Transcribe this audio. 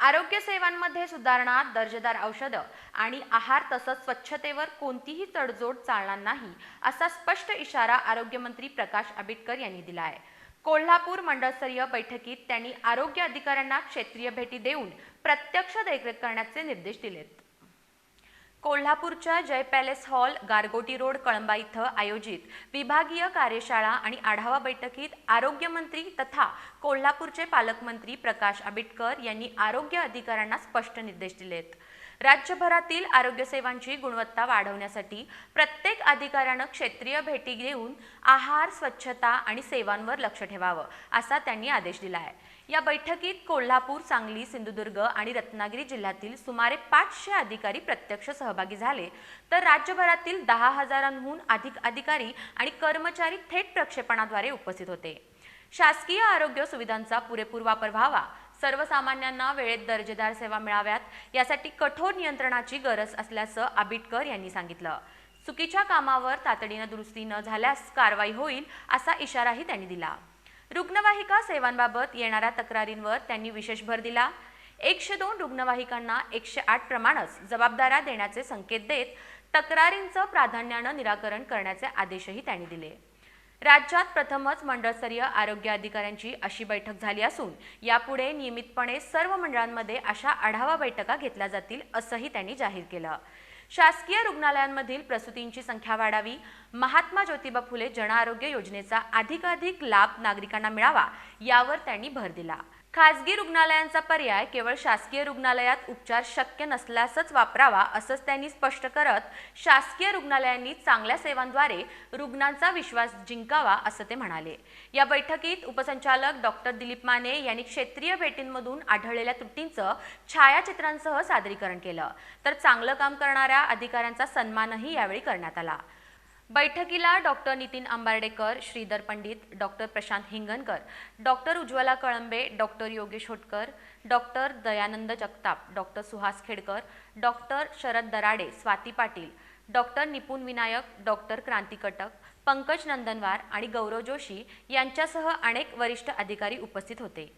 आरोग्य सेवांमध्ये सुधारणा दर्जेदार औषधं आणि आहार तसंच स्वच्छतेवर कोणतीही तडजोड चालणार नाही असा स्पष्ट इशारा आरोग्यमंत्री प्रकाश आंबेडकर यांनी दिला आहे. कोल्हापूर मंडळस्तरीय बैठकीत त्यांनी आरोग्य अधिकाऱ्यांना क्षेत्रीय भेटी देऊन प्रत्यक्ष देखरेख करण्याचे निर्देश दिलेत. कोल्हापूरच्या Jai palace hall Gargoti road Kalamba इथं आयोजित विभागीय कार्यशाळा आणि आढावा बैठकीत आरोग्यमंत्री तथा कोल्हापूरचे पालकमंत्री प्रकाश आंबेडकर यांनी आरोग्य अधिकाऱ्यांना स्पष्ट निर्देश दिलेत. राज्यभरातील आरोग्यसेवांची गुणवत्ता वाढवण्यासाठी प्रत्येक अधिकाऱ्यानं क्षेत्रीय भेटी घेऊन आहार स्वच्छता आणि सेवांवर लक्ष ठेवावं असा त्यांनी आदेश दिला आहे या बैठकीत कोल्हापूर सांगली सिंधुदुर्ग आणि रत्नागिरी जिल्ह्यातील सुमारे पाचशे अधिकारी प्रत्यक्ष सहभागी झाले. तर राज्यभरातील दहा हजारांहून अधिक अधिकारी आणि कर्मचारी थेट प्रक्षेपणाद्वारे उपस्थित होते. शासकीय आरोग्य सुविधांचा पुरेपूर वापर व्हावा सर्वसामान्यांना वेळेत दर्जेदार सेवा मिळाव्यात यासाठी कठोर नियंत्रणाची गरज असल्याचं आबिटकर यांनी सांगितलं. चुकीच्या कामावर तातडीनं दुरुस्ती न झाल्यास कारवाई होईल असा इशाराही त्यांनी दिला. रुग्णवाहिका सेवांबाबत येणाऱ्या तक्रारींवर त्यांनी विशेष भर दिला. एकशे दोन रुग्णवाहिकांना एकशे आठ प्रमाणच जबाबदाऱ्या देण्याचे संकेत देत तक्रारींचं प्राधान्यानं निराकरण करण्याचे आदेशही त्यांनी दिले. राज्यात प्रथमच मंडळस्तरीय आरोग्य अधिकाऱ्यांची अशी बैठक झाली असून यापुढे नियमितपणे सर्व मंडळांमध्ये अशा आढावा बैठका घेतल्या जातील असंही त्यांनी जाहीर केलं. शासकीय रुग्णालयांमधील प्रसूतींची संख्या वाढावी महात्मा ज्योतिबा फुले जनआरोग्य योजनेचा अधिकाधिक लाभ नागरिकांना मिळावा यावर त्यांनी भर दिला. खासगी रुग्णालयांचा पर्याय केवळ शासकीय रुग्णालयात उपचार शक्य नसल्यासच वापरावा असंच त्यांनी स्पष्ट करत शासकीय रुग्णालयांनी चांगल्या सेवांद्वारे रुग्णांचा विश्वास जिंकावा असं ते म्हणाले. या बैठकीत उपसंचालक डॉक्टर दिलीप माने यांनी क्षेत्रीय भेटींमधून आढळलेल्या त्रुटींचं छायाचित्रांसह सादरीकरण केलं. तर चांगलं काम करणाऱ्या अधिकाऱ्यांचा सन्मानही यावेळी करण्यात आला. बैठकीला doctor Nitin Ambardekar Shridhar Pandit doctor Prashant Hinganakar doctor Ujjwala Kalambe doctor Yogesh Hotkar doctor Dayanand Jagtap doctor Suhas Khedkar doctor Sharad Darade Swati Patil doctor Nipun Vinayak doctor Kranti Katak Pankaj Nandanwar आणि गौरव जोशी यांच्यासह अनेक वरिष्ठ अधिकारी उपस्थित होते.